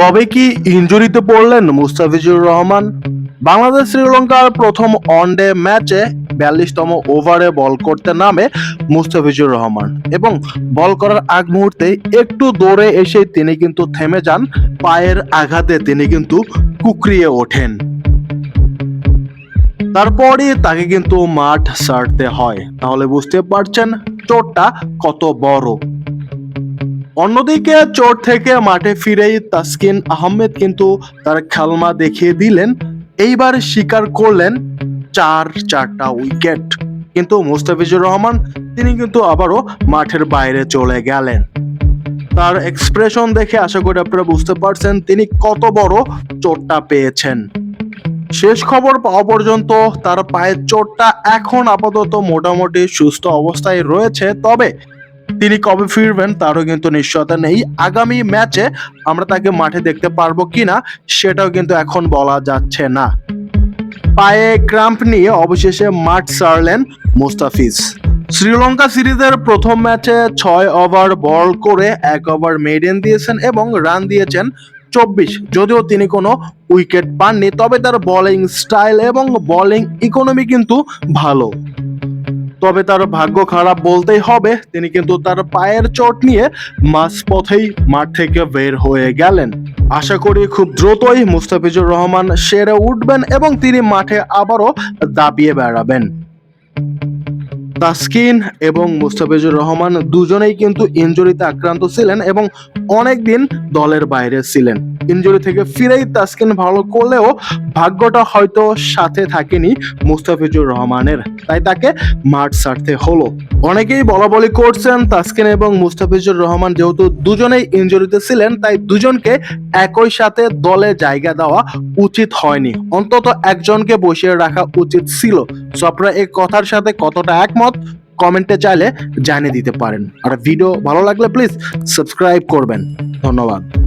তবে কি ইঞ্জুরিতে পড়লেন মুস্তাফিজুর রহমান? বাংলাদেশ শ্রীলঙ্কার প্রথম ওয়ানডে ম্যাচে বিয়াল্লিশতম ওভারে বল করতে নামে মুস্তাফিজুর রহমান এবং বল করার আগ মুহূর্তে একটু দৌড়ে এসে তিনি কিন্তু থেমে যান, পায়ের আঘাতে তিনি কিন্তু কুকরিয়ে ওঠেন। তারপরই তাকে কিন্তু মাঠ ছাড়তে হয়। তাহলে বুঝতে পারছেন চোটটা কত বড়। অন্যদিকে চোট থেকে মাঠে ফিরেই তাসকিন আহমেদ কিন্তু তার খেলমা দেখিয়ে দিলেন, এইবার স্বীকার করলেন চার চারটা উইকেট। কিন্তু মুস্তাফিজুর রহমান, তিনি কিন্তু আবারও মাঠের বাইরে চলে গেলেন। তার এক্সপ্রেশন দেখে আশা করি আপনারা বুঝতে পারছেন তিনি কত বড় চোটটা পেয়েছেন। শেষ খবর পাওয়া পর্যন্ত তার পায়ের চোটটা এখন আপাতত মোটামুটি সুস্থ অবস্থায় রয়েছে, তবে তিনি কবে ফিরবেন তারও কিন্তু নিশ্চয়তা নেই। আগামী ম্যাচে আমরা তাকে মাঠে দেখতে পারব কিনা সেটাও কিন্তু এখন বলা যাচ্ছে না। পায়ে ক্রাম্প নিয়ে অবশেষে মাঠ ছাড়লেন মুস্তাফিজ। শ্রীলঙ্কা সিরিজের প্রথম ম্যাচে ছয় ওভার বল করে এক ওভার মেডেন দিয়েছেন এবং রান দিয়েছেন চব্বিশ। যদিও তিনি কোনো উইকেট পাননি, তবে তার বোলিং স্টাইল এবং বোলিং ইকোনমি কিন্তু ভালো। তবে তার ভাগ্য খারাপ বলতেই হবে। তিনি কিন্তু তার পায়ের চোট নিয়ে মাঝপথেই মাঠ থেকে বের হয়ে গেলেন। আশা করি খুব দ্রুতই মুস্তাফিজুর রহমান সেরে উঠবেন এবং তিনি মাঠে আবারও দাবিয়ে বেড়াবেন। তাসকিন এবং মুস্তাফিজুর রহমান দুজনেই কিন্তু ইনজুরিতে আক্রান্ত ছিলেন এবং অনেকদিন দলের বাইরে ছিলেন। ইনজুরি থেকে ফিরেই তাসকিন ভালো করলেও ভাগ্যটা হয়তো সাথে থাকেনি মুস্তাফিজুর রহমানের। তাই তাকে মাঠ ছাড়তে হলো। অনেকেই বলা বলি করছেন তাসকিন এবং মুস্তাফিজুর রহমান যেহেতু দুজনেই ইনজুরিতে ছিলেন, তাই দুজনকে একই সাথে দলে জায়গা দেওয়া উচিত হয়নি। অন্তত একজনকে বসিয়ে রাখা উচিত ছিল। সো আপনারা এই কথার সাথে কতটা একমত, কমেন্টে চাইলে জানিয়ে দিতে পারেন। আর ভিডিও ভালো লাগলে প্লিজ সাবস্ক্রাইব করবেন। ধন্যবাদ।